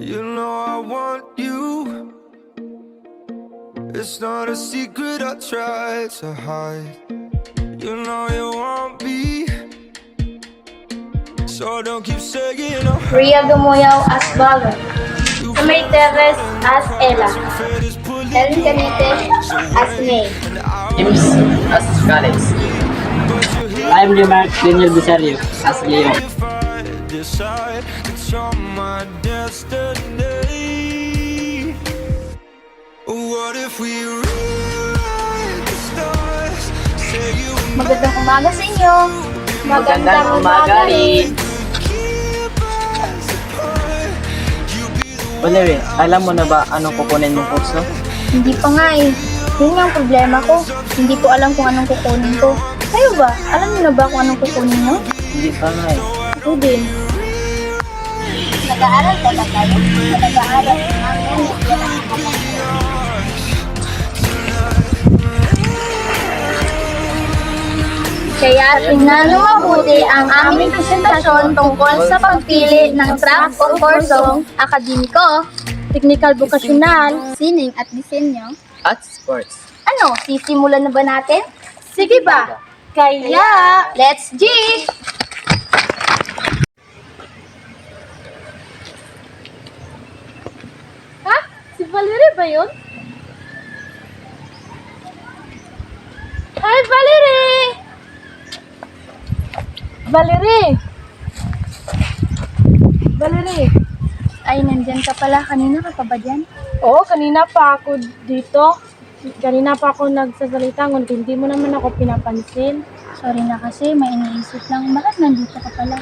You know I want you. It's not a secret I try to hide. You know you want me. So don't keep saying oh, Ria Gamoyaw as Bagan. you May as Ella. fed is Ellen Canites as May. James as Alex. I'm Leonard Daniel Bisario as Leo. You're my destiny. What if we rewrite the stars? Say you and Magandang umaga sa inyo. Magandang umaga rin. Valerie, alam mo na ba anong kukunin mong kurso? Hindi pa nga eh. Yun nga ang problema ko. Hindi ko alam kung anong kukunin ko. Kayo ba? Alam niyo na ba kung anong kukunin niyo? Hindi pa nga eh. Ako din. Nag-aaral talaga kayo? Nag-aaral. Kaya tingnan nyo mabuti ang aming presentasyon tungkol sa pagpili ng track o kursong akademiko, technical vocational, sining at disenyo. At sports. Ano, sisimulan na ba natin? Sige ba? Kaya, let's G! Valerie ba yun? Hi, Valerie! Valerie! Valerie! Ay, nandyan ka pala. Kanina ka pa ba dyan? Oo, kanina pa ako dito. Kanina pa ako nagsasalita, ngunit hindi mo naman ako pinapansin. Sorry na kasi, may iniisip lang. Bakit nandito ka pala?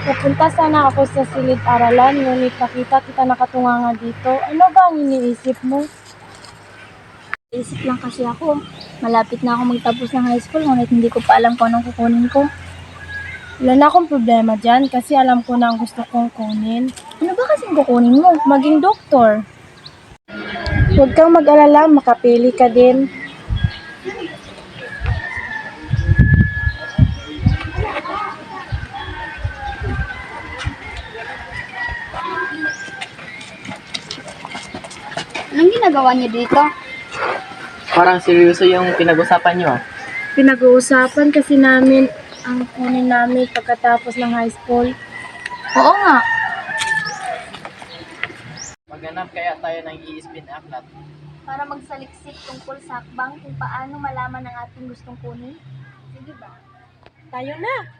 Pupunta sana ako sa silid-aralan, ngunit nakita kita nakatunganga dito. Ano ba ang iniisip mo? Isip lang kasi ako. Malapit na ako magtapos ng high school, ngunit hindi ko pa alam kung anong kukunin ko. Wala na akong problema dyan kasi alam ko na ang gusto kong kunin. Ano ba kasing kukunin mo? Maging doktor. Huwag kang mag-alala, makapili ka din. Anong ginagawa niyo dito? Parang seryoso yung pinag-usapan nyo ah. Pinag-uusapan kasi namin ang kunin namin pagkatapos ng high school. Oo nga. Maghanap kaya tayo ng i-spin aklat. Para magsaliksik tungkol sa hakbang kung paano malaman ang ating gustong kunin. Sige ba? Tayo na!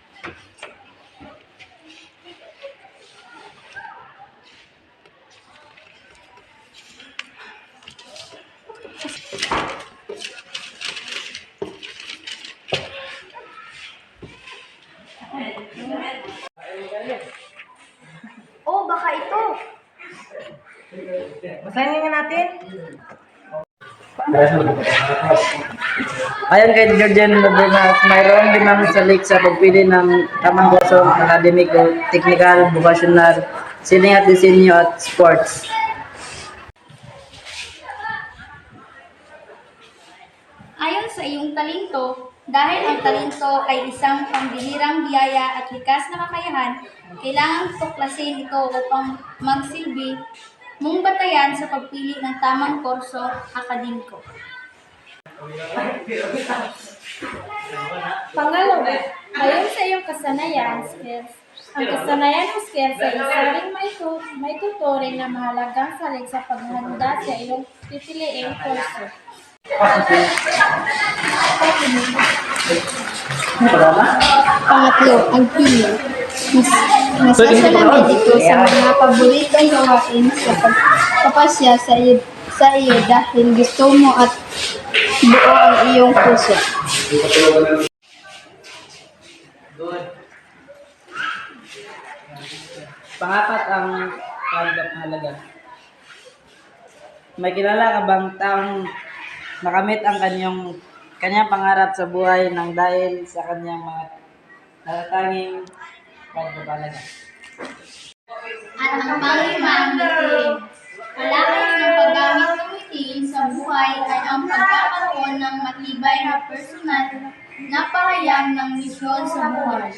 Basahin nga natin. Ayon kay Georgian Bernas, mayroong limang salik sa pagpili ng tamang kurso akademiko, technical, vocational, sining at disenyo at sports. Ayon sa iyong talento, dahil ang talento ay isang pambihirang biyaya at likas na kakayahan, kailangang tuklasin ito upang magsilbi mong batayan sa pagpili ng tamang kurso akademiko. Pangalawa, ayon sa iyong kasanayan, skills, ang kasanayan o skills ay isa ring may, tu may tuturing na mahalagang salig sa paghahanda sa iyong pipiliing kurso. Pangatlo, ang pili. Mas, masasalamin ito sa mga paboritong gawain sa pagpapasya sa iyo, sa iyo dahil gusto mo at buo ang iyong puso. Good. Pangapat ang pagpapahalaga. May kilala ka bang taong nakamit ang kanyang kanyang pangarap sa buhay ng dahil sa kanyang mga natatanging pagpapahalaga? At ang panglima. Kalakip ng paggamit ng ngiti sa buhay ay ang pagkakaroon ng matibay na personal na parayam ng misyon sa buhay.